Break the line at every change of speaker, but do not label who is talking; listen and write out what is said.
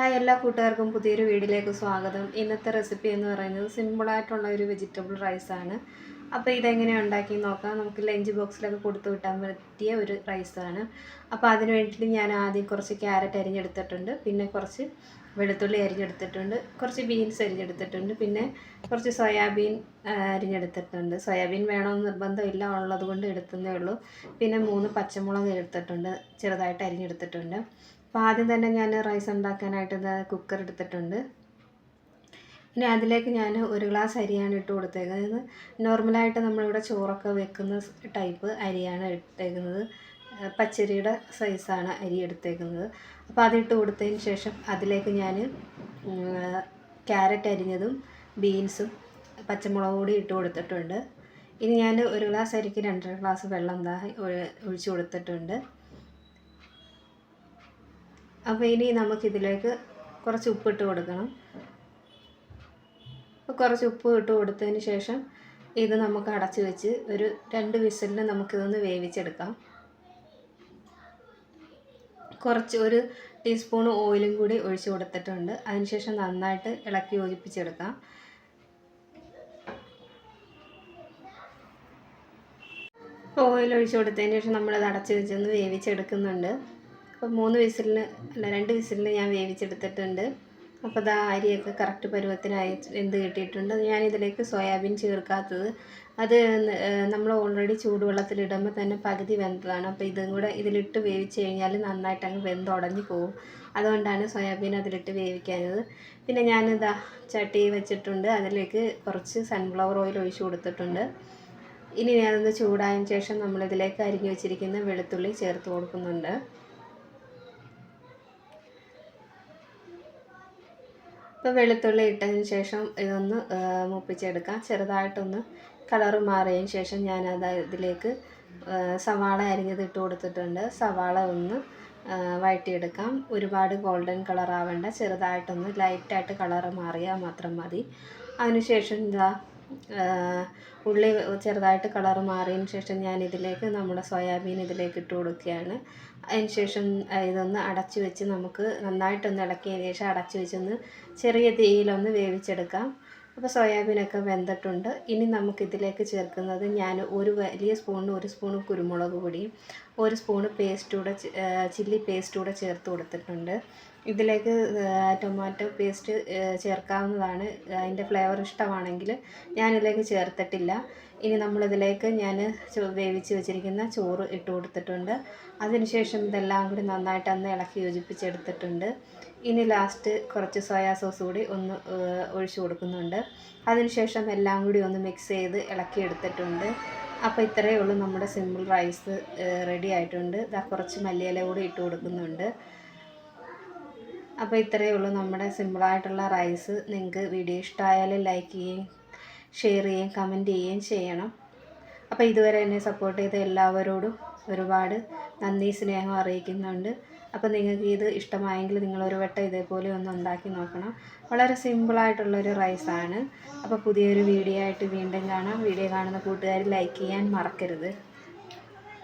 Hi എല്ലാ കൂട്ടുകാർക്കും പുതിയൊരു വീഡിയോയിലേക്ക് സ്വാഗതം. ഇന്നത്തെ റെസിപ്പി എന്ന് പറയുന്നത് സിമ്പിളായിട്ടുള്ള ഒരു വെജിറ്റബിൾ റൈസാണ് അപ്പോൾ ഇതെങ്ങനെ ഉണ്ടാക്കി നോക്കാം. നമുക്ക് ലഞ്ച് ബോക്സിലൊക്കെ കൊടുത്തു വിട്ടാൻ പറ്റിയ ഒരു റൈസാണ് അപ്പോൾ അതിന് വേണ്ടിയിട്ട് ഞാൻ ആദ്യം കുറച്ച് ക്യാരറ്റ് അരിഞ്ഞെടുത്തിട്ടുണ്ട്. പിന്നെ കുറച്ച് വെളുത്തുള്ളി അരിഞ്ഞെടുത്തിട്ടുണ്ട്. കുറച്ച് ബീൻസ് അരിഞ്ഞെടുത്തിട്ടുണ്ട്. പിന്നെ കുറച്ച് സോയാബീൻ അരിഞ്ഞെടുത്തിട്ടുണ്ട്. സോയാബീൻ വേണമെന്ന് നിർബന്ധമില്ല. ഉള്ളത് കൊണ്ട് എടുത്തതേ ഉള്ളൂ. പിന്നെ മൂന്ന് പച്ചമുളക് എടുത്തിട്ടുണ്ട്. ചെറുതായിട്ട് അരിഞ്ഞെടുത്തിട്ടുണ്ട്. അപ്പോൾ ആദ്യം തന്നെ ഞാൻ റൈസ് ഉണ്ടാക്കാനായിട്ട് കുക്കർ എടുത്തിട്ടുണ്ട്. ഇനി അതിലേക്ക് ഞാൻ ഒരു ഗ്ലാസ് അരിയാണ് ഇട്ട് കൊടുത്തേക്കുന്നത്. നോർമലായിട്ട് നമ്മളിവിടെ ചോറൊക്കെ വെക്കുന്ന ടൈപ്പ് അരിയാണ് ഇട്ടേക്കുന്നത് പച്ചരിയുടെ സൈസാണ് അരി എടുത്തേക്കുന്നത്. അപ്പോൾ അതിട്ട് കൊടുത്തതിന് ശേഷം അതിലേക്ക് ഞാൻ ക്യാരറ്റ് അരിഞ്ഞതും ബീൻസും പച്ചമുളക് കൂടി ഇട്ട് കൊടുത്തിട്ടുണ്ട്. ഇനി ഞാൻ ഒരു ഗ്ലാസ് അരിക്ക് രണ്ടര ഗ്ലാസ് വെള്ളം ദാ ഒഴിച്ചു കൊടുത്തിട്ടുണ്ട്. അപ്പോൾ ഇനി നമുക്കിതിലേക്ക് കുറച്ച് ഉപ്പിട്ട് കൊടുക്കണം. കുറച്ച് ഉപ്പ് ഇട്ട് കൊടുത്തതിന് ശേഷം ഇത് നമുക്ക് അടച്ച് വെച്ച് ഒരു രണ്ട് വിസിലിന് നമുക്കിതൊന്ന് വേവിച്ചെടുക്കാം. കുറച്ച് ഒരു ടീസ്പൂൺ ഓയിലും കൂടി ഒഴിച്ച് കൊടുത്തിട്ടുണ്ട്. അതിനുശേഷം നന്നായിട്ട് ഇളക്കി യോജിപ്പിച്ചെടുക്കാം. ഓയിൽ ഒഴിച്ച് കൊടുത്തതിന് ശേഷം നമ്മളത് അടച്ച് വെച്ചൊന്ന് വേവിച്ചെടുക്കുന്നുണ്ട്. അപ്പോൾ മൂന്ന് വിസിലിന് അല്ല രണ്ട് വിസിലിന് ഞാൻ വേവിച്ചെടുത്തിട്ടുണ്ട്. അപ്പോൾ ദാ അരിയൊക്കെ കറക്റ്റ് പരുവത്തിനായി എന്ത് കിട്ടിയിട്ടുണ്ട്. ഞാനിതിലേക്ക് സോയാബീൻ ചേർക്കാത്തത്. അത് നമ്മൾ ഓൾറെഡി ചൂടുവെള്ളത്തിലിടുമ്പോൾ തന്നെ പകുതി വെന്തതാണ്. അപ്പോൾ ഇതും കൂടെ ഇതിലിട്ട് വേവിച്ച് കഴിഞ്ഞാൽ നന്നായിട്ട് അങ്ങ് വെന്തുടഞ്ഞു പോകും അതുകൊണ്ടാണ് സോയാബീൻ അതിലിട്ട് വേവിക്കാനത് പിന്നെ ഞാനിതാ ചട്ടി വെച്ചിട്ടുണ്ട്. അതിലേക്ക് കുറച്ച് സൺഫ്ലവർ ഓയിൽ ഒഴിച്ചു കൊടുത്തിട്ടുണ്ട്. ഇനി ഞാനത് ചൂടായതിന് ശേഷം നമ്മളിതിലേക്ക് അരിഞ്ഞു വെച്ചിരിക്കുന്ന വെളുത്തുള്ളി ചേർത്ത് കൊടുക്കുന്നുണ്ട്. ഇപ്പോൾ വെളുത്തുള്ളി ഇട്ടതിന് ശേഷം ഇതൊന്ന് മുപ്പിച്ചെടുക്കാം. ചെറുതായിട്ടൊന്ന് കളർ മാറിയതിന് ശേഷം ഞാൻ ഞാനത് ഇതിലേക്ക് സവാള അരിഞ്ഞത് ഇട്ട് കൊടുത്തിട്ടുണ്ട്. സവാള ഒന്ന് വഴറ്റിയെടുക്കാം. ഒരുപാട് ഗോൾഡൻ കളർ ആവേണ്ട ചെറുതായിട്ടൊന്ന് ലൈറ്റായിട്ട് കളർ മാറിയാൽ മാത്രം മതി. അതിനുശേഷം ഇതാ ഉള്ളി ചെറുതായിട്ട് കളർ മാറിയതിന് ശേഷം ഞാൻ ഇതിലേക്ക് നമ്മുടെ സോയാബീൻ ഇതിലേക്ക് ഇട്ട് കൊടുക്കുകയാണ്. അതിന് ശേഷം ഇതൊന്ന് അടച്ചു വെച്ച് നമുക്ക് നന്നായിട്ടൊന്ന് ഇളക്കിയതിന് ശേഷം അടച്ചു വെച്ചൊന്ന് ചെറിയ തീയിലൊന്ന് വേവിച്ചെടുക്കാം. അപ്പോൾ സോയാബീനൊക്കെ വെന്തിട്ടുണ്ട്. ഇനി നമുക്കിതിലേക്ക് ചേർക്കുന്നത് ഞാൻ ഒരു വലിയ സ്പൂണിന് ഒരു സ്പൂൺ കുരുമുളക് പൊടിയും ഒരു സ്പൂണ് പേസ്റ്റ് കൂടെ ചില്ലി പേസ്റ്റ് കൂടെ ചേർത്ത് കൊടുത്തിട്ടുണ്ട്. ഇതിലേക്ക് ടൊമാറ്റോ പേസ്റ്റ് ചേർക്കാവുന്നതാണ്. അതിന്റെ ഫ്ലേവർ ഇഷ്ടമാണെങ്കിൽ ഞാനിതിലേക്ക് ചേർത്തിട്ടില്ല. ഇനി നമ്മളിതിലേക്ക് ഞാൻ വേവിച്ച് വെച്ചിരിക്കുന്ന ചോറ് ഇട്ട് കൊടുത്തിട്ടുണ്ട്. അതിനുശേഷം ഇതെല്ലാം കൂടി നന്നായിട്ട് ഒന്ന് ഇളക്കി യോജിപ്പിച്ചെടുത്തിട്ടുണ്ട്. ഇനി ലാസ്റ്റ് കുറച്ച് സോയാ സോസ് കൂടി ഒന്ന് ഒഴിച്ചു കൊടുക്കുന്നുണ്ട്. അതിനുശേഷം എല്ലാം കൂടി ഒന്ന് മിക്സ് ചെയ്ത് ഇളക്കി എടുത്തിട്ടുണ്ട്. അപ്പോൾ ഇത്രയേ ഉള്ളൂ നമ്മുടെ സിമ്പിൾ റൈസ് റെഡി ആയിട്ടുണ്ട്. ഇതാ കുറച്ച് മല്ലിയില കൂടി ഇട്ട് കൊടുക്കുന്നുണ്ട്. അപ്പോൾ ഇത്രയേ ഉള്ളൂ നമ്മുടെ സിമ്പിളായിട്ടുള്ള റൈസ്. നിങ്ങൾക്ക് വീഡിയോ ഇഷ്ടമായാൽ ലൈക്ക് ചെയ്യുകയും ഷെയർ ചെയ്യുകയും കമന്റ് ചെയ്യുകയും ചെയ്യണം. അപ്പോൾ ഇതുവരെ എന്നെ സപ്പോർട്ട് ചെയ്ത എല്ലാവരോടും ഒരുപാട് നന്ദി സ്നേഹം അറിയിക്കുന്നുണ്ട്. അപ്പോൾ നിങ്ങൾക്ക് ഇത് ഇഷ്ടമായെങ്കിൽ നിങ്ങൾ നിങ്ങളൊരു വട്ടം ഇതേപോലെ ഒന്ന് ഉണ്ടാക്കി നോക്കണം. വളരെ സിമ്പിളായിട്ടുള്ളൊരു റൈസാണ് അപ്പോൾ പുതിയൊരു വീഡിയോ ആയിട്ട് വീണ്ടും കാണാം. വീഡിയോ കാണുന്ന കൂട്ടുകാർ ലൈക്ക് ചെയ്യാൻ മറക്കരുത്.